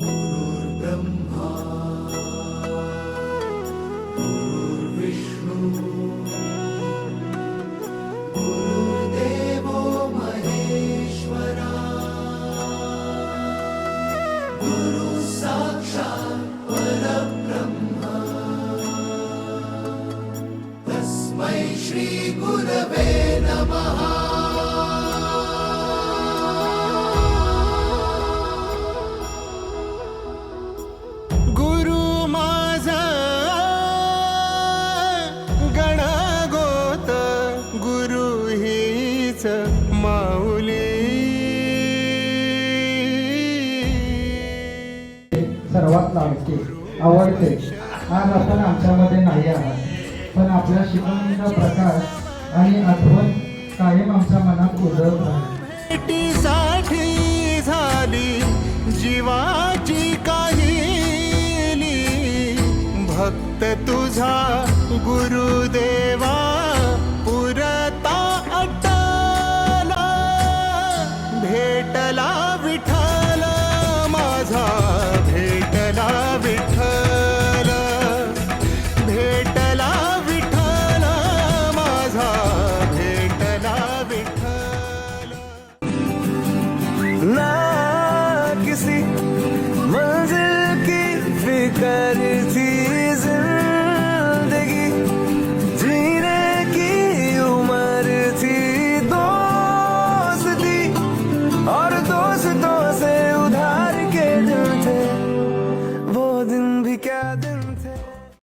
्रह्माविष्णु गुरुदेवो मरेश्वर गुरुसाक्षात् पुर तस्मै श्रीगुरु हीच माऊली. सर्वात लाडके आवडते. आज आपण आमच्यामध्ये नाही आहात पण आपल्या शिकवणीचा प्रकाश आणि आठवण कायम आमच्या मनात उजळत राहील साठी झाली जीवाची काहिली. भक्त तुझा गुरुदेव.